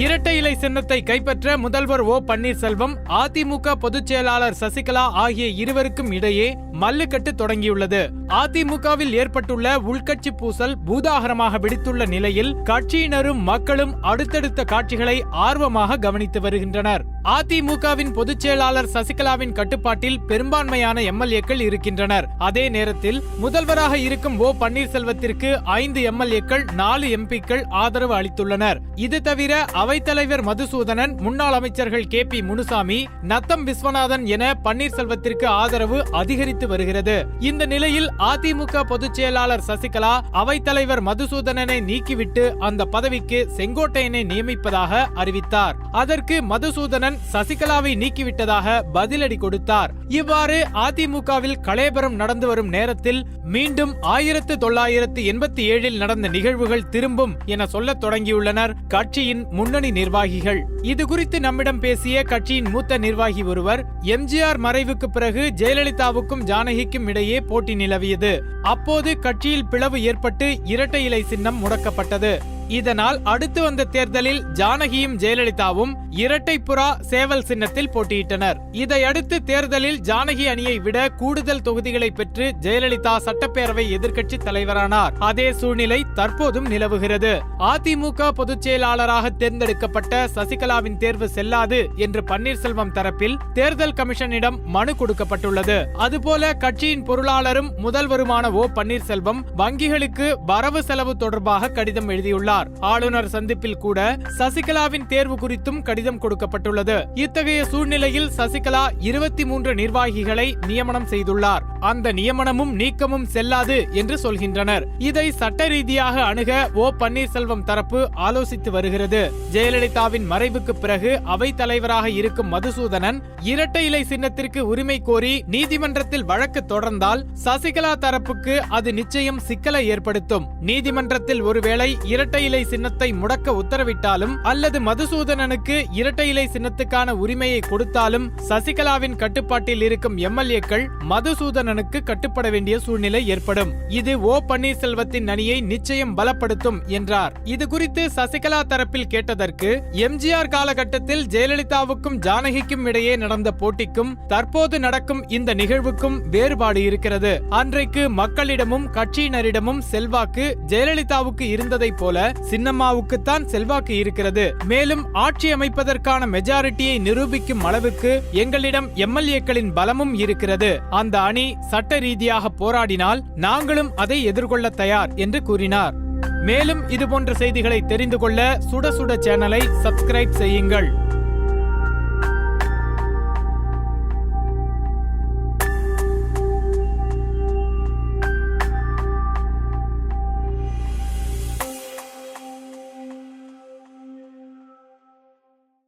இரட்டை இலை சின்னத்தை கைப்பற்ற முதல்வர் ஓ பன்னீர்செல்வம் அதிமுக பொதுச் செயலாளர் சசிகலா ஆகிய இருவருக்கும் இடையே மல்லுக்கட்டு தொடங்கியுள்ளது. அதிமுகவில் ஏற்பட்டுள்ள உள்கட்சி பூசல் பூதாகரமாக வெடித்துள்ள நிலையில் கட்சியினரும் மக்களும் அடுத்தடுத்த காட்சிகளை ஆர்வமாக கவனித்து வருகின்றனர். அதிமுகவின் பொதுச் செயலாளர் சசிகலாவின் கட்டுப்பாட்டில் பெரும்பான்மையான எம்எல்ஏக்கள் இருக்கின்றனர். அதே நேரத்தில் முதல்வராக இருக்கும் ஓ பன்னீர்செல்வத்திற்கு ஐந்து எம்எல்ஏக்கள் நாலு எம்பிக்கள் ஆதரவு அளித்துள்ளனர். இது தவிர அவைத்தலைவர் மதுசூதனன் முன்னாள் அமைச்சர்கள் கே பி முனுசாமி நத்தம் விஸ்வநாதன் என பன்னீர்செல்வத்திற்கு ஆதரவு அதிகரித்து வருகிறது. இந்த நிலையில் அதிமுக பொதுச் செயலாளர் சசிகலா அவைத்தலைவர் மதுசூதனனை நீக்கிவிட்டு அந்த பதவிக்கு செங்கோட்டையனை நியமிப்பதாக அறிவித்தார். அதற்கு மதுசூதனன் சசிகலாவை நீக்கிவிட்டதாக பதிலடி கொடுத்தார். இவ்வாறு அதிமுகவில் கலேபரம் நடந்து வரும் நேரத்தில் மீண்டும் ஆயிரத்து தொள்ளாயிரத்து எண்பத்தி ஏழில் நடந்த நிகழ்வுகள் திரும்பும் என சொல்லத் தொடங்கியுள்ளனர் கட்சியின் முன்னணி நிர்வாகிகள். இது குறித்து நம்மிடம் பேசிய கட்சியின் மூத்த நிர்வாகி ஒருவர் எம்ஜிஆர் மறைவுக்கு பிறகு ஜெயலலிதாவுக்கும் ஜானகிக்கும் இடையே போட்டி நிலவியது. அப்போது கட்சியில் பிளவு ஏற்பட்டு இரட்டை இலை சின்னம் முடக்கப்பட்டது. இதனால் அடுத்து வந்த தேர்தலில் ஜானகியும் ஜெயலலிதாவும் இரட்டை புறா சேவல் சின்னத்தில் போட்டியிட்டனர். இதையடுத்து தேர்தலில் ஜானகி அணியை விட கூடுதல் தொகுதிகளை பெற்று ஜெயலலிதா சட்டப்பேரவை எதிர்க்கட்சி தலைவரானார். அதே சூழ்நிலை தற்போதும் நிலவுகிறது. அதிமுக பொதுச் செயலாளராக தேர்ந்தெடுக்கப்பட்ட சசிகலாவின் தேர்வு செல்லாது என்று பன்னீர்செல்வம் தரப்பில் தேர்தல் கமிஷனிடம் மனு கொடுக்கப்பட்டுள்ளது. அதுபோல கட்சியின் பொருளாளரும் முதல்வருமான ஓ பன்னீர்செல்வம் வங்கிகளுக்கு வரவு செலவு தொடர்பாக கடிதம் எழுதியுள்ளார். ஆளுநர் சந்திப்பில் கூட சசிகலாவின் தேர்வு குறித்தும் கடிதம் கொடுக்கப்பட்டுள்ளது. இத்தகைய சூழ்நிலையில் சசிகலா இருபத்தி மூன்று நிர்வாகிகளை நியமனம் செய்துள்ளார். அந்த நியமனமும் நீக்கமும் செல்லாது என்று சொல்கின்றனர். இதை சட்ட ரீதியாக அணுக ஓ பன்னீர்செல்வம் தரப்பு ஆலோசித்து வருகிறது. ஜெயலலிதாவின் மறைவுக்கு பிறகு அவை தலைவராக இருக்கும் மதுசூதனன் இரட்டை இலை சின்னத்திற்கு உரிமை கோரி நீதிமன்றத்தில் வழக்கு தொடர்ந்தால் சசிகலா தரப்புக்கு அது நிச்சயம் சிக்கலை ஏற்படுத்தும். நீதிமன்றத்தில் ஒருவேளை இரட்டை இலை சின்னத்தை முடக்க உத்தரவிட்டாலும் அல்லது மதுசூதனனுக்கு இரட்டை இலை சின்னத்துக்கான உரிமையை கொடுத்தாலும் சசிகலாவின் கட்டுப்பாட்டில் இருக்கும் எம்எல்ஏக்கள் மதுசூதனனுக்கு கட்டுப்பட வேண்டிய சூழ்நிலை ஏற்படும். இது ஓ பன்னீர்செல்வத்தின் அணியை நிச்சயம் பலப்படுத்தும் என்றார். இது குறித்து சசிகலா தரப்பில் கேட்டதற்கு எம்ஜிஆர் காலகட்டத்தில் ஜெயலலிதாவுக்கும் ஜானகிக்கும் இடையே நடந்த போட்டிக்கும் தற்போது நடக்கும் இந்த நிகழ்வுக்கும் வேறுபாடு இருக்கிறது. அன்றைக்கு மக்களிடமும் கட்சியினரிடமும் செல்வாக்கு ஜெயலலிதாவுக்கு இருந்ததைப் போல சின்னம்மாவுக்குத்தான் செல்வாக்கு இருக்கிறது. மேலும் ஆட்சி அமைப்பதற்கான மெஜாரிட்டியை நிரூபிக்கும் அளவுக்கு எங்களிடம் எம்எல்ஏக்களின் பலமும் இருக்கிறது. அந்த அணி சட்ட ரீதியாக போராடினால் நாங்களும் அதை எதிர்கொள்ள தயார் என்று கூறினார். மேலும் இதுபோன்ற செய்திகளை தெரிந்து கொள்ள சுட சுட சேனலை சப்ஸ்கிரைப் செய்யுங்கள்.